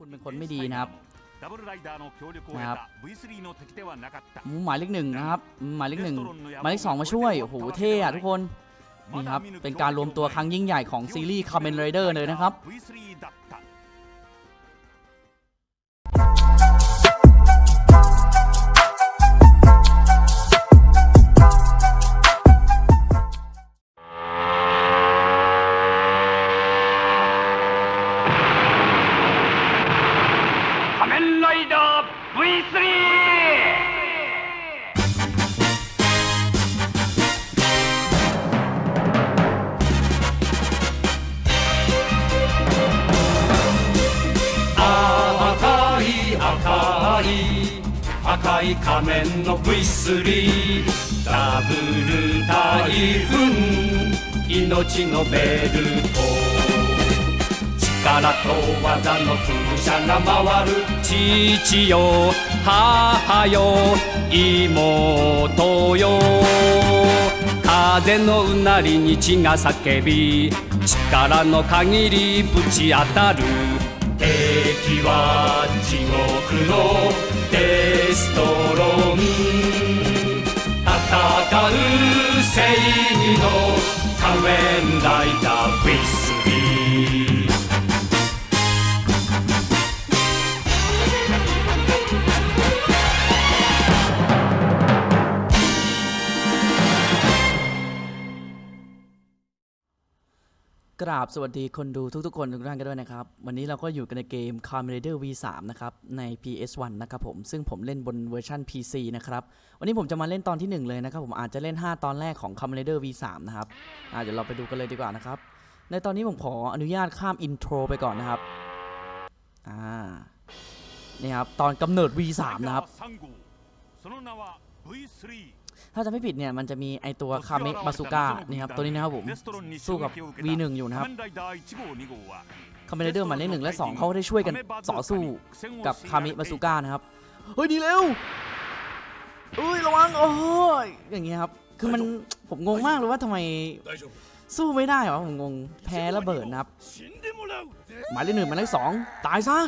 คุณเป็นคนไม่ดีนะครับนะครับหมายเลขหนึ่งนะครับหมายเลขหนึ่งหมายเลขสองมาช่วยโอ้โหเท่อะทุกคนนี่ครับเป็นการรวมตัวครั้งยิ่งใหญ่ของซีรีส์คาเมนไรเดอร์เลยนะครับ 赤い仮面の V3 ダブル台風命のベルト。力と技の風車が回る。父よ母よ妹よ風のうなりに血が叫び力の限りぶち当たる。トロン戦う正義の仮面ライダー V3 กราบสวัสดีคนดูทุกๆคนทุกท่านกันด้วยนะครับ วันนี้เราก็อยู่กันในเกม c a r m e r a d e r V3 นะครับ ใน PS1 นะครับผมซึ่งผมเล่นบนเวอร์ชัน PC นะครับ วันนี้ผมจะมาเล่นตอนที่ 1 เลยนะครับ ผมอาจจะเล่น 5 ตอนแรกของ c a r m e r a d e r V3 นะครับเดี๋ยวเราไปดูกันเลยดีกว่านะครับ ในตอนนี้ผมขออนุญาตข้ามอินโทรไปก่อนนะครับอ่านี่ครับตอนกำเนิด V3 นะครับ ถ้าจะไม่ผิดเนี่ยมันจะมีไอตัวคาเมะบาสุก้านี่ครับตัวนี้นะครับผมสู้กับ V1 อยู่นะครับคาเมเดอร์หมายเลขหนึ่งและ2เขาได้ช่วยกันต่อสู้กับคาเมะบาสุก้านะครับเฮ้ยดีเร็วเอ้ยระวังโอ้ยอย่างเงี้ยครับคือมันผมงงมากเลยว่าทำไมสู้ไม่ได้หรอผมงงแพ้ระเบิดนะครับหมายเลขหนึ่งหมายเลขสองตายซะ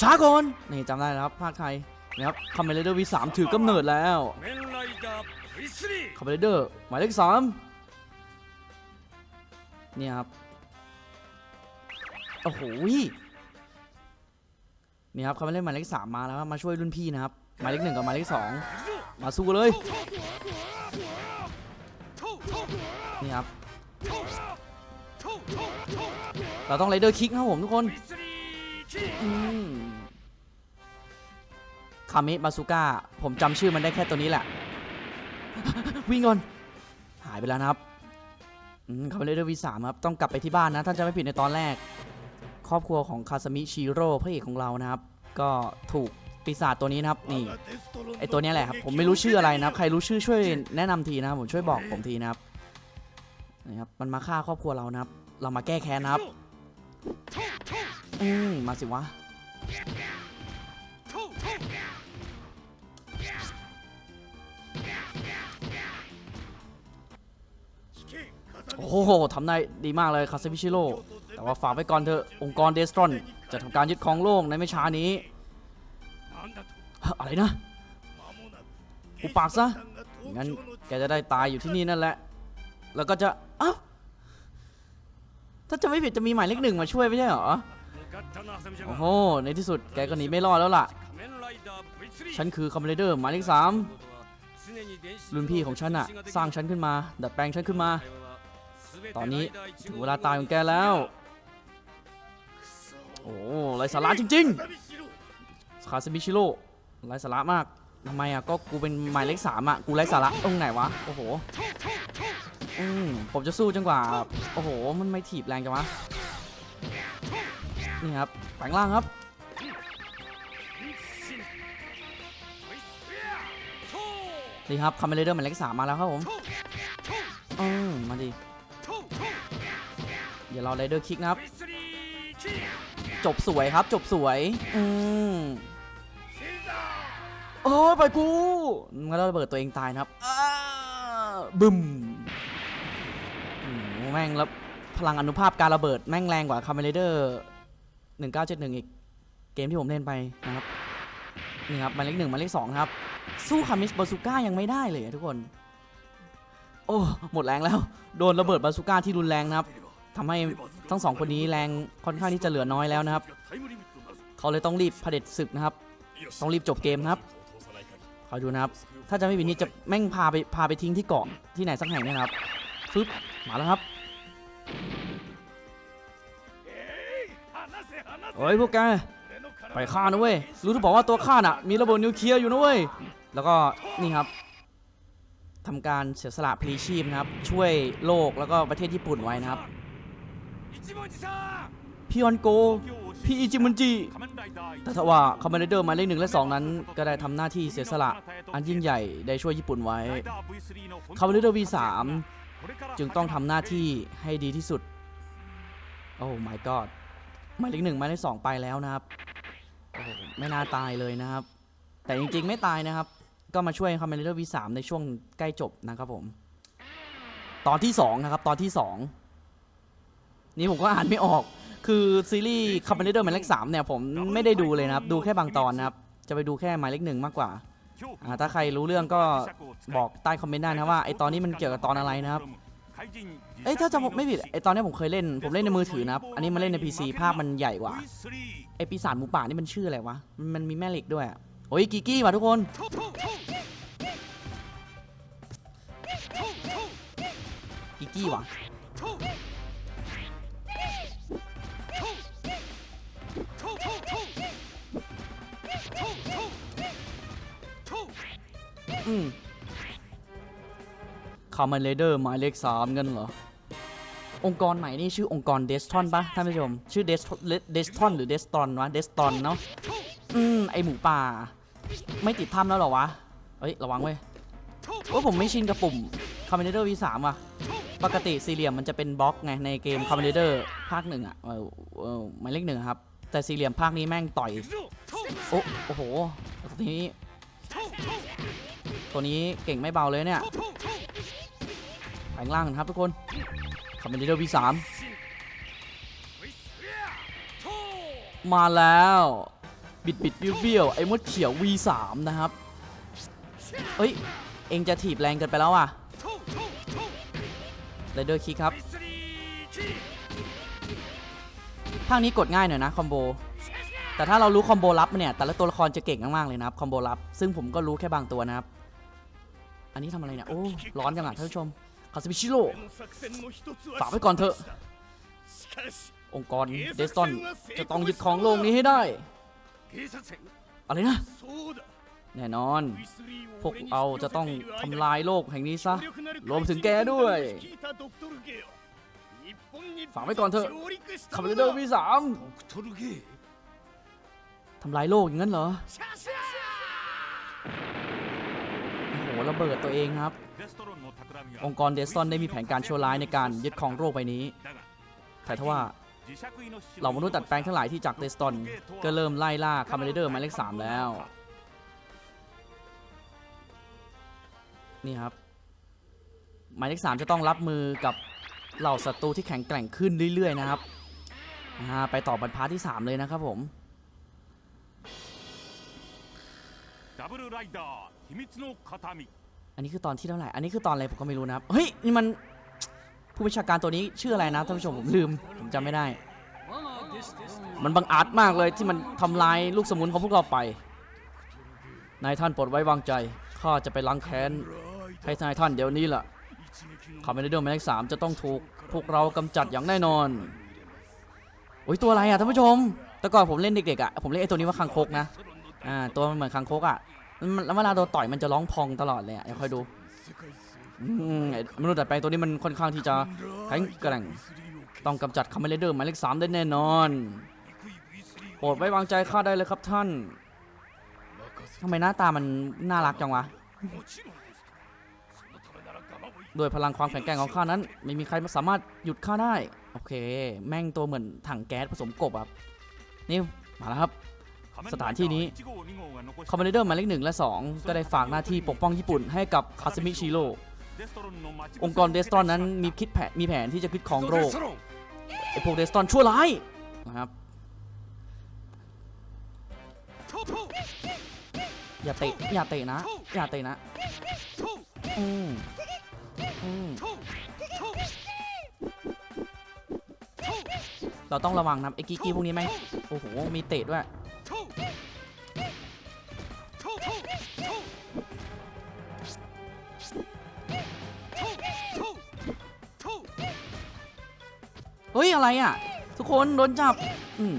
ช้าก่อนนี่จำได้แล้วครับภาคไทย นะครับคาเมเลเดอร์วีสามถือกำเนิดแล้วคาเมเลเดอร์หมายเลขสามเนี่ยครับ โอ้โหนี่ครับคาเมเลเดอร์หมายเลขสามมาแล้วมาช่วยรุ่นพี่นะครับ หมายเลขหนึ่งกับหมายเลขสองมาสู้เลยนี่ครับเราต้องไรเดอร์คิกครับผมทุกคน คาเมะบาซูก้า ผมจำชื่อมันได้แค่ตัวนี้แหละ วิ่งก่อน หายไปแล้วนะครับคาเมะเดอร์วีสามครับ ต้องกลับไปที่บ้านนะถ้านจะไม่ผิดในตอนแรก ครอบครัวของคาสมิชิโร่พระเอกของเรานะครับ ก็ถูกปีศาจตัวนี้นะครับ นี่ไอตัวนี้แหละครับ ผมไม่รู้ชื่ออะไรนะครับ ใครรู้ชื่อช่วยแนะนำทีนะครับผมช่วยบอกผมทีนะครับนี่ครับ มันมาฆ่าครอบครัวเรานะครับ เรามาแก้แค้นนะครับ อืมมาสิวะ โอ้โหทำได้ดีมากเลยคาซาบิชิโร่แต่ว่าฝากไว้ก่อนเถอะองค์กรเดสตรอน จะทำการยึดครองโลกในไม่ช้านี้ อะไรนะอุปากซะงั้นแกจะได้ตายอยู่ที่นี่นั่นแหละ แล้วก็จะเอ้าถ้าจะไม่ผิดจะมีหมายเลขหนึ่งมาช่วยไม่ใช่เหรอโอ้โหในที่สุดแกก็หนีไม่รอดแล้วล่ะ ฉันคือคอมเมเดอร์หมายเลขสามรุ่นพี่ของฉันอะสร้างฉันขึ้นมา ดัดแปลงฉันขึ้นมา ตอนนี้ถึงเวลาตายของแกแล้ว โอ้ไรสาระจริงๆคาซาบิชิโร่ไรสาระมากทำไมอะก็กูเป็นหมายเลขสามอะกูไรสาระตรงไหนวะโอ้โหอืมผมจะสู้จนกว่าโอ้โห มันไม่ถีบแรงจังวะนี่ครับแปลงร่างครับนี่ครับคาเมเลเดอร์หมายเลขสามมาแล้วครับผมอืมมาดิ เดี๋ยวเราไรเดอร์คิกนะครับ จบสวยครับ จบสวย อืมโอ้ยไปกูงั้นเราระเบิดตัวเองตายนะครับบึมแม่งแล้วพลังอนุภาพการระเบิดแม่งแรงกว่าคาเมเลเดอร์1971อีก เกมที่ผมเล่นไปนะครับ นี่ครับมาเลขหนึ่งมาเลขสองครับ สู้คามิสบาซูก้ายังไม่ได้เลยทุกคน โอ้ หมดแรงแล้ว โดนระเบิดบาซูก้าที่รุนแรงนะครับ ทำให้ทั้งสองคนนี้แรงค่อนข้างที่จะเหลือน้อยแล้วนะครับ เขาเลยต้องรีบเผด็จศึกนะครับ ต้องรีบจบเกมนะครับคอยดูนะครับ ถ้าจะไม่ผิดนี่จะแม่งพาไปพาไปทิ้งที่เกาะที่ไหนสักแห่งเนี่ยนะครับฟึบมาแล้วครับเฮ้ยพวกแกไปฆ่านะเว้ยรู้ทุกบอกว่าตัวฆ่าน่ะ มีระเบิดนิวเคลียร์อยู่นะเว้ยแล้วก็นี่ครับทำการเสียสละพลีชีพนะครับ ช่วยโลกแล้วก็ประเทศญี่ปุ่นไว้นะครับ พี่ออนโก พี่อิจิมุนจิแต่ถ้าว่าคอมมานเดอร์หมายเลขหนึ่งและสองนั้น ก็ได้ทำหน้าที่เสียสละ อันยิ่งใหญ่ได้ช่วยญี่ปุ่นไว้คอมมานเดอร์ V3 จึงต้องทำหน้าที่ให้ดีที่สุด โอ้ my god หมายเลขหนึ่งหมายเลขสองไปแล้วนะครับไม่น่าตายเลยนะครับ แต่จริงๆไม่ตายนะครับ ก็มาช่วยคอมเมนเดอร์ V3 ในช่วงใกล้จบนะครับผม ตอนที่2นะครับ ตอนที่2 นี่ผมก็อ่านไม่ออก คือซีรีส์คอมเมนเดอร์หมายเลข3เนี่ยผมไม่ได้ดูเลยนะครับ ดูแค่บางตอนนะครับ จะไปดูแค่หมายเลขหนึ่งมากกว่าอ่า ถ้าใครรู้เรื่องก็บอกใต้คอมเมนต์ได้นะว่าไอตอนนี้มันเกี่ยวกับตอนอะไรนะครับ เอ้ยถ้าจำไม่ผิดไอตอนนี้ผมเคยเล่น ผมเล่นในมือถือนะครับ อันนี้มาเล่นใน PC ภาพมันใหญ่กว่า ไอปีศาจหมูป่านี่มันชื่ออะไรวะ มันมีแม่เหล็กด้วยโอ้ยกิกกี้ว่ะทุกคนกิกกี้ว่ะ อืมคาร์มันเลเดอร์หมายเลขสามกันเหรอ องค์กรใหม่นี่ชื่อองค์กรเดสทอนปะท่านผู้ชม ชื่อเดสเดสทอนหรือเดสตอนวะเดสตอนเนาะ อืม ไอหมูป่า ไม่ติดถ้ำแล้วเหรอวะ เฮ้ย ระวังเว้ยว่าผมไม่ชินกับปุ่ม c o m m a n d e r V3 อะ ปกติสี่เหลี่ยมมันจะเป็นบล็อกไงในเกม c o m m a n d e r ภาคหนึ่งอะหมายเลขหนึ่งครับ แต่สี่เหลี่ยมภาคนี้แม่งต่อย โอ้โหตัวนี้ ตัวนี้เก่งไม่เบาเลยเนี่ยแปลงร่างกันครับทุกคนคอมเมนเดอร์ V3 มมาแล้ว บิดบิดเบี้ยวไอ้มดเขียว V3 นะครับเฮ้ย เองจะถีบแรงเกินไปแล้วอะไรเดอร์คิกครับ ภาคนี้กดง่ายหน่อยนะคอมโบ แต่ถ้าเรารู้คอมโบลับเนี่ย แต่ละตัวละครจะเก่งมากๆเลยนะครับคอมโบลับ ซึ่งผมก็รู้แค่บางตัวนะครับ อันนี้ทำอะไรเนี่ย โอ้ ร้อนจังอะท่านผู้ชม คาสมิชิโร่ฝากไว้ก่อนเถอะ องค์กรเดสตอนจะต้องยึดของโลกนี้ให้ได้ อะไรนะ แน่นอน พวกเราจะต้องทำลายโลกแห่งนี้ซะ รวมถึงแกด้วย ฝากไว้ก่อนเถอะคาร์เดอร์วีสามทำลายโลกอย่างนั้นเหรอ โอ้โห ระเบิดตัวเองครับ องค์กรเดสตอนได้มีแผนการชั่วร้ายในการยึดครองโลกใบนี้ แต่ถ้าว่าเหล่ามนุษย์ตัดแปลงทั้งหลายที่จากเดสตอนก็เริ่มไล่ล่าคาร์เดอร์หมายเลขสามแล้ว นี่ครับ หมายเลขสามจะต้องรับมือกับเหล่าศัตรูที่แข็งแกร่งขึ้นเรื่อยๆนะครับอ่าไปต่อบรรพาร์ทที่ 3 เลยนะครับผม ダブルライダー秘密の形見 อันนี้คือตอนที่เท่าไหร่ อันนี้คือตอนอะไรผมก็ไม่รู้นะครับ เฮ้ย นี่มันผู้บัญชาการตัวนี้ชื่ออะไรนะท่านผู้ชมผมลืม ผมจำไม่ได้ มันบังอาจมากเลยที่มันทำลายลูกสมุนของพวกเราไป นายท่านโปรดไว้วางใจ ข้าจะไปล้างแค้นให้นายท่านเดี๋ยวนี้ล่ะคาเมนเดอร์หมายเลขสามจะต้องถูกพวกเรากำจัดอย่างแน่นอน โอ้ยตัวอะไรอะท่านผู้ชม แต่ก่อนผมเล่นเด็กๆอะ ผมเรียกไอ้ตัวนี้ว่าคังคกนะ อ่า ตัวมันเหมือนคังคกอะ มันแล้วเวลาโดนต่อยมันจะร้องพองตลอดเลยอะเดี๋ยวคอยดูอืมไอ้มนุษย์ดัดแปลงตัวนี้มันค่อนข้างที่จะแข็งแกร่งต้องกำจัดคาเมนเดอร์หมายเลขสามได้แน่นอน โปรดไว้วางใจข้าได้เลยครับท่านทำไมหน้าตามันน่ารักจังวะด้วยพลังความแข็งแกร่งของข้านั้น ไม่มีใครสามารถหยุดข้าได้ โอเค แม่งตัวเหมือนถังแก๊สผสมกบครับนี่มาแล้วครับ สถานที่นี้คอมมานเดอร์หมายเลขหนึ่งและ 2 ก็ได้ฝากหน้าที่ปกป้องญี่ปุ่นให้กับคาซึมิชิโร่องค์กรเดสตอนนั้นมีคิดแผนมีแผนที่จะคิดของโลกไอพวกเดสตอนชั่วร้ายนะครับอย่าเตะอย่าเตะนะ อย่าเตะนะอืมอืมเราต้องระวังนะไอ้กีกี้พวกนี้ไหมงโอ้โหมีเตะด้วย ฮ้ยอะไรอะ ทุกคนโดนจับม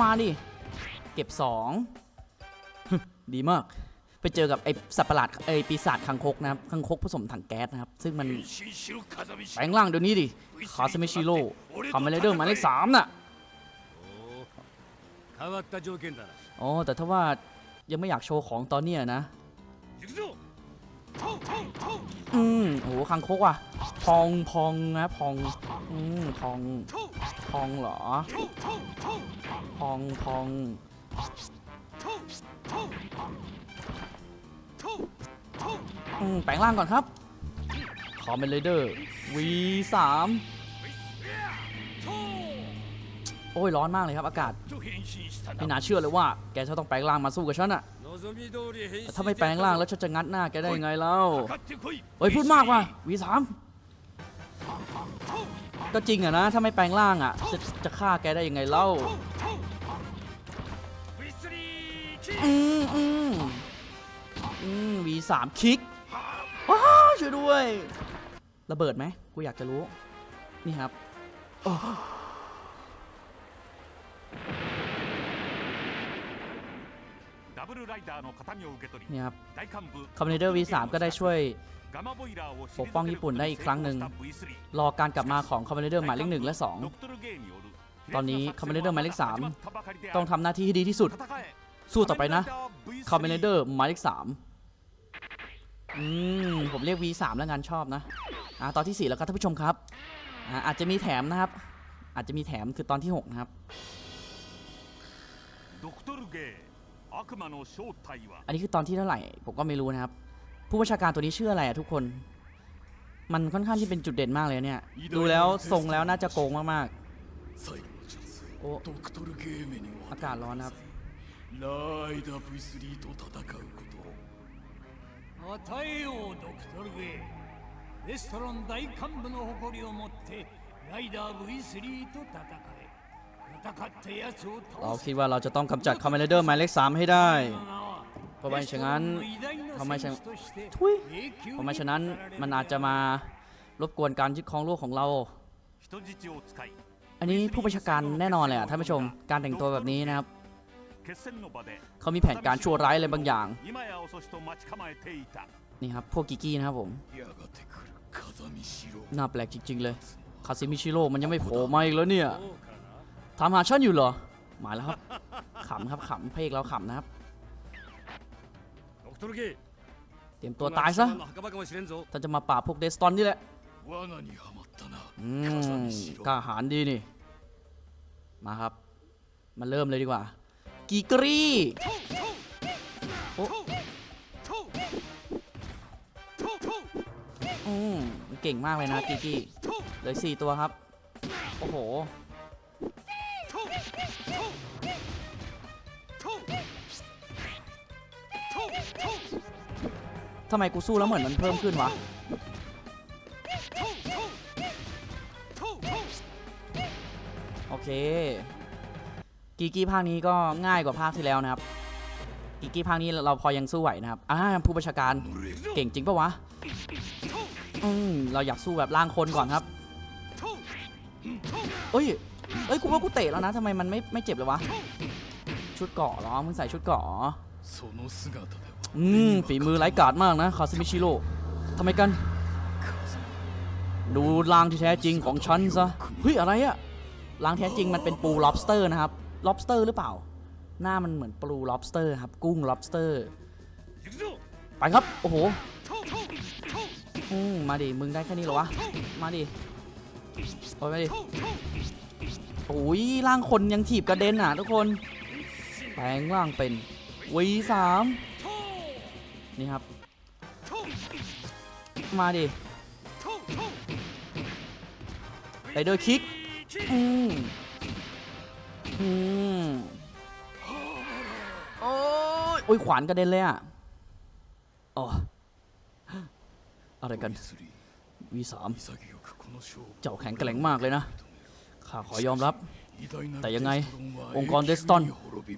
มาดิ เก็บสองดีมาก ไปเจอกับไอสัตว์ประหลาดไอปีศาจคังคกนะครับคังคกผสมถังแก๊สนะครับ ซึ่งมันแปลงร่างเดี๋ยวนี้ดิคาสเมชิโร่คอมเมเเดอร์มาเลขสามน่ะอ๋อแต่ถ้าว่ายังไม่อยากโชว์ของตอนเนี้ยนะ อืมโอ้โหคังคกว่ะ พองพองนะพอง อืมพอง พองเหรอ พองพอง อืมแปลงร่างก่อนครับ ขอเป็นเลเดอร์วีสามโอ้ยร้อนมากเลยครับอากาศ ไม่น่าเชื่อเลยว่า แกจะต้องแปลงร่างมาสู้กับฉันอะ ถ้าไม่แปลงร่างแล้วฉันจะงัดหน้าแกได้ไงเล่าเฮ้ยพูดมากว่ะวีสามก็จริงอะนะถ้าไม่แปลงร่างอะจะจะฆ่าแกได้ยังไงเล่าอืมอืมอืมวีสามคิกว้าช่วยด้วย ระเบิดไหมกูอยากจะรู้ นี่ครับ นี่ครับคอมมิวเดอร์ V3 ก็ได้ช่วยปกป้องญี่ปุ่นได้อีกครั้งหนึ่งรอการกลับมาของคอมมิวเดอร์หมายเลขหนึ่งและ 2 ตอนนี้คอมมิวเดอร์หมายเลขสามต้องทำหน้าที่ให้ดีที่สุด สู้ต่อไปนะคอมมิวเดอร์หมายเลขสามอืมผมเรียก V3 แล้วงานชอบนะอ่าตอนที่4แล้วครับท่านผู้ชมครับอ่าอาจจะมีแถมนะครับ อาจจะมีแถมคือตอนที่ 6 นะครับ อันนี้คือตอนที่เท่าไหร่ ผมก็ไม่รู้นะครับ ผู้ประชาการตัวนี้ชื่ออะไรอะทุกคน มันค่อนข้างที่เป็นจุดเด่นมากเลยเนี่ย ดูแล้วทรงแล้วน่าจะโกงมากๆ โอ้ากาศร้อนครับレストラン大幹部の誇りを持ってライダー V3 と戦う เราคิดว่าเราจะต้องกำจัดคอมเมนเดอร์หมายเลขสามให้ได้ เพราะไม่ฉะนั้นทำไมฉะทุยเพราะไม่ฉะนั้นมันอาจจะมารบกวนการยึดครองโลกของเรา อันนี้ผู้บัญชาการแน่นอนเลยอะท่านผู้ชม การแต่งตัวแบบนี้นะครับ เขามีแผนการชั่วร้ายอะไรบางอย่าง นี่ครับ พวกกิกี้นะครับผม น่าแปลกจริง ๆ เลย คาซิมิชิโร่ มันยังไม่โผล่มาอีกแล้วเนี่ย ถามหาช่อนอยู่เหรอ มาแล้วครับ ขำครับขำเพลงเราขำนะครับ เตรียมตัวตายซะท่านจะมาป่าพวกเดสตอนนี่แหละอืมกล้าหารดีนี่ มาครับ มาเริ่มเลยดีกว่า กีกรีโออืมเก่งมากเลยนะกีกี้เลยสี่ตัวครับ โอ้โห ทำไมกูสู้แล้วเหมือนมันเพิ่มขึ้นวะโอเค กีกี้ภาคนี้ก็ง่ายกว่าภาคที่แล้วนะครับ กีกี้ภาคนี้เราพอยังสู้ไหวนะครับอ่าผู้บัญชาการเก่งจริงปะวะอืมเราอยากสู้แบบล่างคนก่อนครับเอ้ยเอ้ยกูว่ากูเตะแล้วนะทำไมมันไม่ไม่เจ็บเลยวะชุดเกาะหรอมึงใส่ชุดเกาะ อืมฝีมือไร้กาดมากนะคาซึมิชิโร่ทำไมกัน ดูลางที่แท้จริงของฉันซะเฮ้ยอะไรอะลางแท้จริงมันเป็นปู lobster นะครับ lobster หรือเปล่า หน้ามันเหมือนปู lobster ครับ กุ้ง lobster ไปครับ โอ้โหมาดิ มึงได้แค่นี้เหรอวะ มาดิไปมาดิโอ้ยร่างคนยังถีบกระเด็นอะทุกคน แปลงร่างเป็นวีสาม นี่ครับ มาดิไปเดอร์คิก อืมอืมโอ้ยโอ้ย ขวานกระเด็นเลยอะอ๋ออะไรกันวีสามเจ้าแข็งแกร่งมากเลยนะ ข้าขอยอมรับ แต่ยังไง องค์กรเดสตัน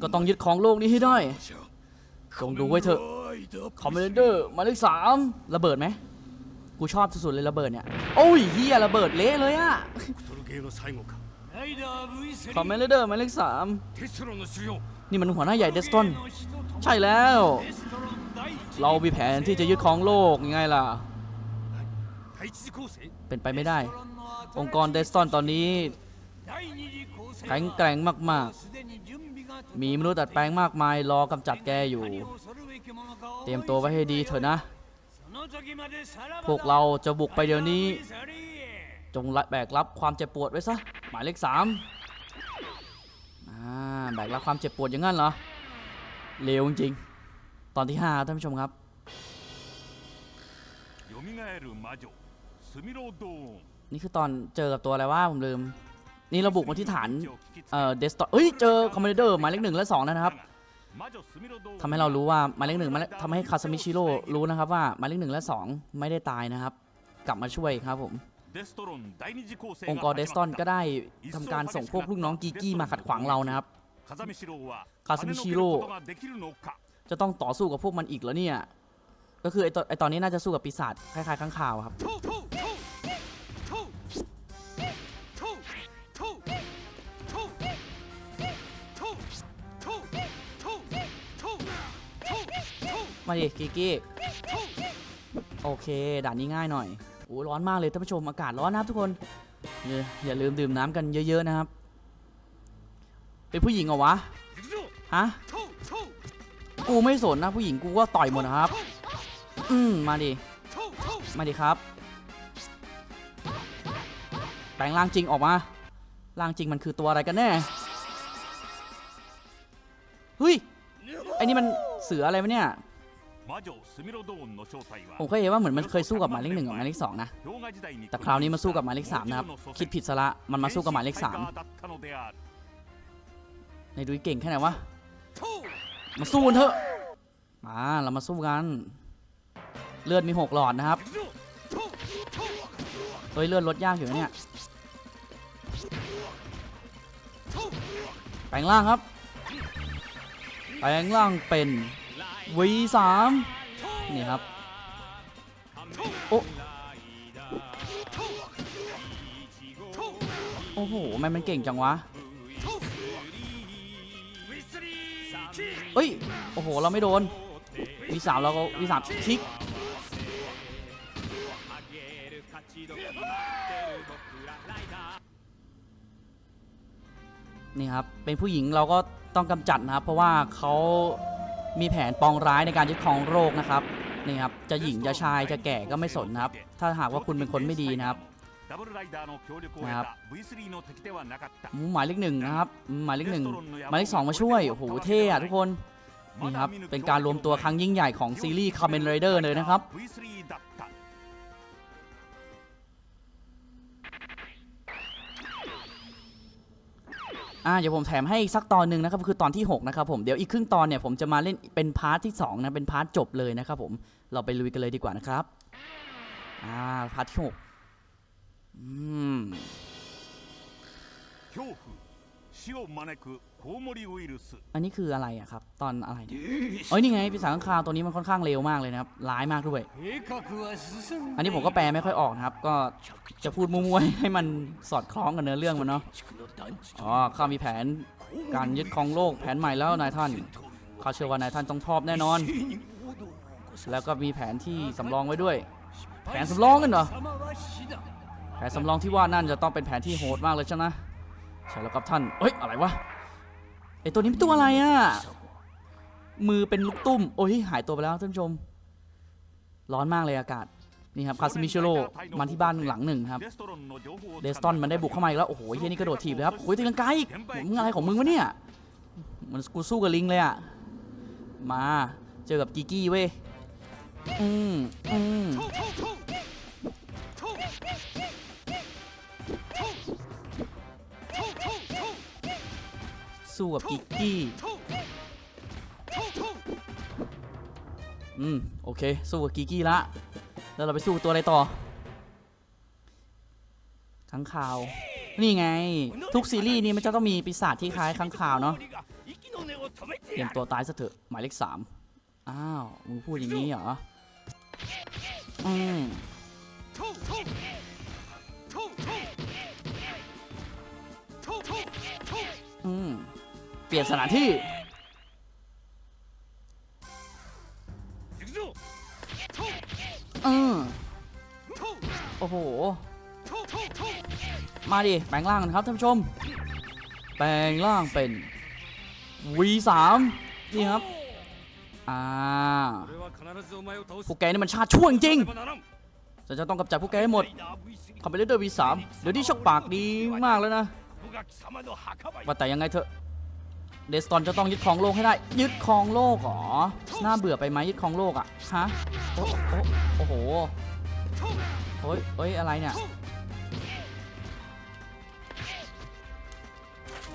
ก็ต้องยึดของโลกนี้ให้ได้จงดูไว้เถอะ คอมเมนเดอร์มาเลขสามระเบิดไหมกูชอบสุดๆเลยระเบิดเนี่ยโอ้ยเฮียระเบิดเละเลยอะคอมเมนเดอร์มาเลขสามนี่มันหัวหน้าใหญ่เดสตอนใช่แล้ว เรามีแผนที่จะยึดครองโลกยังไงล่ะ เป็นไปไม่ได้ องค์กรเดสตอนตอนนี้แข็งแกร่งมากๆ มีมนุษย์ตัดแปลงมากมายรอกำจัดแกอยู่ เตรียมตัวไว้ให้ดีเถอะนะ พวกเราจะบุกไปเดี๋ยวนี้ จงแบกรับความเจ็บปวดไว้ซะ หมายเลขสามแบกรับความเจ็บปวดอย่างนั้นเหรอเร็วจริงตอนที่ห้าท่านผู้ชมครับนี่คือตอนเจอกับตัวอะไรว่าผมลืม นี่ระบุมาที่ฐาน เอ่อ เดสต์เอ้ย เจอคอมมานเดอร์หมายเลขหนึ่งและสองนะครับ ทำให้เรารู้ว่าหมายเลขหนึ่งทำให้คาซามิชิโร่รู้นะครับว่าหมายเลขหนึ่งและ 2 ไม่ได้ตายนะครับ กลับมาช่วยครับผมองค์กรเดสตอนก็ได้ทำการส่งพวกลูกน้องกีกี้มาขัดขวางเรานะครับคาซามิชิโร่จะต้องต่อสู้กับพวกมันอีกแล้วเนี่ย ก็คือไอตอนนี้น่าจะสู้กับปีศาจคล้ายๆข้างข่าวครับ มาดิกีกี้โอเคด่านนี้ง่ายหน่อยโอ้ร้อนมากเลยท่านผู้ชมอากาศร้อนนะครับทุกคนอย่าอย่าลืมดื่มน้ำกันเยอะ ๆนะครับ เป็นผู้หญิงเหรอวะฮะกูไม่สนนะผู้หญิงกูก็ต่อยหมดนะครับ อืมมาดิมาดิครับแปลงร่างจริงออกมาร่างจริงมันคือตัวอะไรกันแน่เฮ้ยไอ้นี่มันเสืออะไรวะเนี่ย ผมเคยเห็นว่าเหมือนมันเคยสู้กับหมายเลขหนึ่งกับหมายเลขสองนะ แต่คราวนี้มาสู้กับหมายเลขสามนะครับ คิดผิดซะละ มันมาสู้กับหมายเลขสามในดุยเก่งแค่ไหนวะ มาสู้กันเถอะ มาเรามาสู้กัน เลือดมีหกหลอดนะครับเฮ้ยเลือดลดยากอยู่เนี่ยแปลงร่างครับแปลงร่างเป็น V3 นี่ครับ โอ้โอ้โหทำไมมันเก่งจังวะเอ้ย โอ้โห เราไม่โดน V3 เราก็ V3 คลิก นี่ครับ เป็นผู้หญิงเราก็ต้องกำจัดนะครับ เพราะว่าเขา มีแผนปองร้ายในการยึดครองโรคนะครับนี่ครับจะหญิงจะชายจะแก่ก็ไม่สนนะครับ ถ้าหากว่าคุณเป็นคนไม่ดีนะครับนะครับหมายเลขหนึ่งนะครับหมายเลขหนึ่งหมายเลขสองมาช่วยโอ้โหเท่อะทุกคนนี่ครับเป็นการรวมตัวครั้งยิ่งใหญ่ของซีรีส์คาร์เมนไรเดอร์เลยนะครับอ่าเดี๋ยวผมแถมให้อีกสักตอนหนึ่งนะครับ คือตอนที่ 6 นะครับผม เดี๋ยวอีกครึ่งตอนเนี่ยผมจะมาเล่นเป็นพาร์ทที่ 2 นะ เป็นพาร์ทจบเลยนะครับผม เราไปลุยกันเลยดีกว่านะครับ อ่า พาร์ทที่ 6 อืม 恐怖死を招くコウモリウイルス อันนี้คืออะไรอะครับ ตอนอะไรเนี่ยเอ้ยนี่ไงปีศาจข้างคาวตัวนี้มันค่อนข้างเร็วมากเลยนะครับ ร้ายมากด้วย อันนี้ผมก็แปลไม่ค่อยออกนะครับ ก็จะพูดมั่วๆให้มันสอดคล้องกับเนื้อเรื่องมันเนาะ อ๋อข้ามีแผนการยึดครองโลกแผนใหม่แล้วนายท่าน ข้าเชื่อว่านายท่านต้องชอบแน่นอน แล้วก็มีแผนที่สำรองไว้ด้วย แผนสำรองกันเหรอ แผนสำรองที่ว่านั่นจะต้องเป็นแผนที่โหดมากเลยใช่ไหมใช่แล้วครับท่านเอ้ย อะไรวะ ไอตัวนี้เป็นตัวอะไรอะ่ะ มือเป็นลูกตุ้ม โอ้ยหายตัวไปแล้วท่านผู้ชม ร้อนมากเลยอากาศ นี่ครับคาสมิเชโลมาที่บ้านหลังหนึ่งครับ เดสตอนมันได้บุกเข้ามาอีกแล้ว โอ้โหเฮียนี่กระโดดถีบเลยครับโอ้ยตีลังกาอีกมึงอะไรของมึงวะเนี่ย มันกูสู้กับลิงเลยอะ่ะ มาเจอกับกิกี้เว้ย อืมอืม สู้กับอิกกี้อืมโอเค สู้กับกิกกี้ละ แล้วเราไปสู้ตัวอะไรต่อขังข่าว นี่ไง ทุกซีรีส์นี่มันจะต้องมีปีศาจที่คล้ายขังข่าวเนาะเตรียมตัวตายซะเถอะ หมายเลขสามอ้าว มึงพูดอย่างนี้เหรอ อืมี่ยนสถานที่เออโอ้โห มาดิ แปลงร่างนะครับท่านผู้ชม แปลงร่างเป็น V3 นี่ครับ อ่าพวกแกนี่มันชาติช่วงจริงจะจะต้องกำจัดพวกแกให้หมดขับไปเพลเตอร์ V3 เดี๋ยวนี้ชกปากดีมากแล้วนะ ว่าแต่ยังไงเถอะ เดสตอนจะต้องยึดครองโลกให้ได้ ยึดครองโลกเหรอน่าเบื่อไปไหมยึดครองโลกอะฮะโอ้โอ้โอ้โหโอ้ยเอ้ยอะไรเนี่ย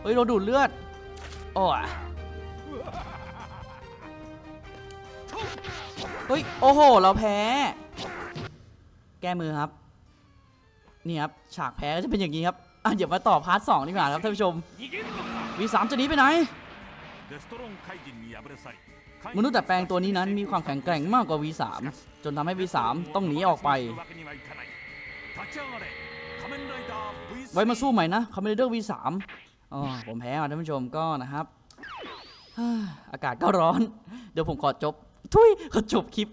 เฮ้ยเราดูดเลือดโอ้ยเฮ้ยโอ้โห เราแพ้ แก้มือครับ นี่ครับ ฉากแพ้ก็จะเป็นอย่างนี้ครับ อะเดี๋ยวมาต่อพาร์ทสองดีกว่าครับท่านผู้ชมวีสามจะหนีไปไหน มนุษย์แต่แปลงตัวนี้นั้นมีความแข็งแกร่งมากกว่าวีสามจนทำให้วีสามต้องหนีออกไป ไว้มาสู้ใหม่นะคาเมเดอร์วีสามอ๋อผมแพ้ท่านผู้ชมก็นะครับ อากาศก็ร้อน เดี๋ยวผมขอจบ ทุยขอจบคลิป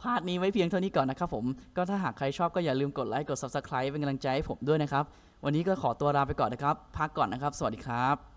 พาร์ทนี้ไว้เพียงเท่านี้ก่อนนะครับผม ก็ถ้าหากใครชอบก็อย่าลืมกดไลค์ กด Subscribe เป็นกำลังใจให้ผมด้วยนะครับ วันนี้ก็ขอตัวลาไปก่อนนะครับ พักก่อนนะครับ สวัสดีครับ